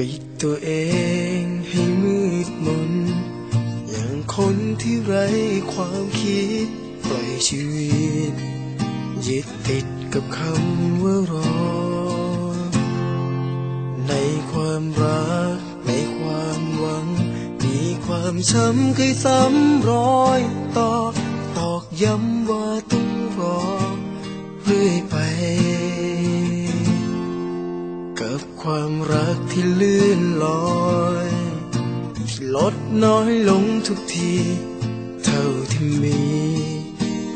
ปิดตัวเองให้มืดมน อย่างคนที่ไร้ความคิดปล่อยชีวิตยึดติดกับคำว่ารอ ในความรัก ในความหวัง มีความช้ำเคยซ้ำรอยต่อตอกย้ำว่าต้องรอเรื่อยไป ความรักที่เลื่อนลอย ที่ลดน้อยลงทุกที เท่าที่มี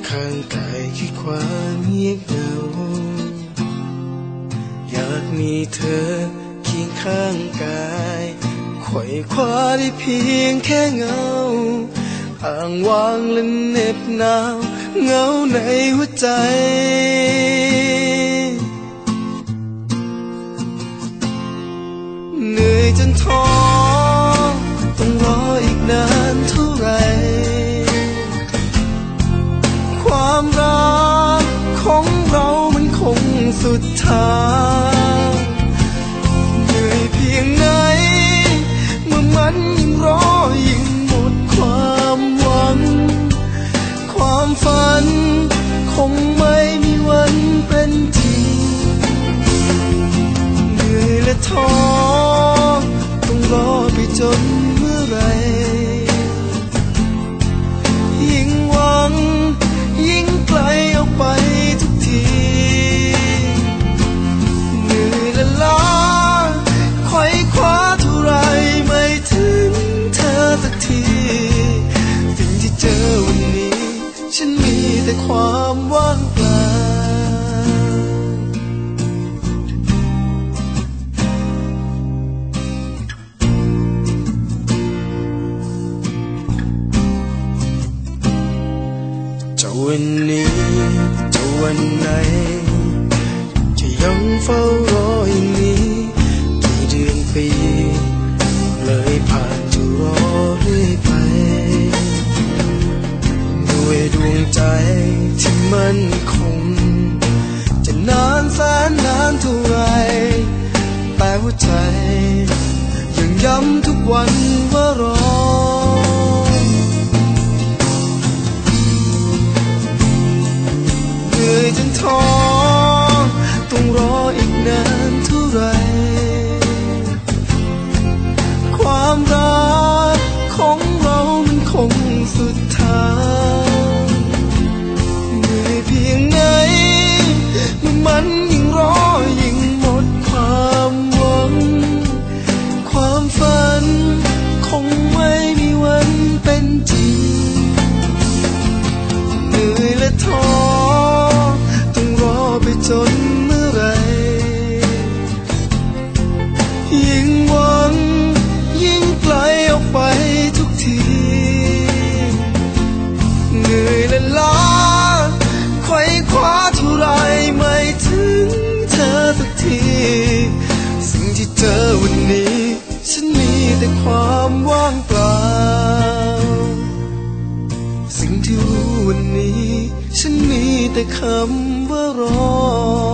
ข้างกายคือความเงียบเหงา อยากมีเธอเคียงข้างกายไขว่คว้าได้เพียงแค่เงาอ่างวางและเหน็บหนาว เงาในหัวใจ เหนื่อยจนท้อต้องรออีกนานเท่าไร ความรักของเรามันคงสุดท้าย จนเมื่อไร ยิ่งหวัง ยิ่งไกลออกไปทุกที เหนื่อยและล้าไขว่คว้าเท่าไรไม่ถึงเธอสักที สิ่งที่เจอวันนี้ ฉันมีแต่ความ วันนี้จะวันไหน จะยังเฝ้ารออย่างนี้กี่เดือนปี เลยผ่านจะรอเรื่อยไป ด้วยดวงใจที่มันคง จะนานแสนนานเท่าไรแต่หัวใจ ยังย้ำทุกวันว่า จนท้อ ฉันมีแต่คำว่ารอ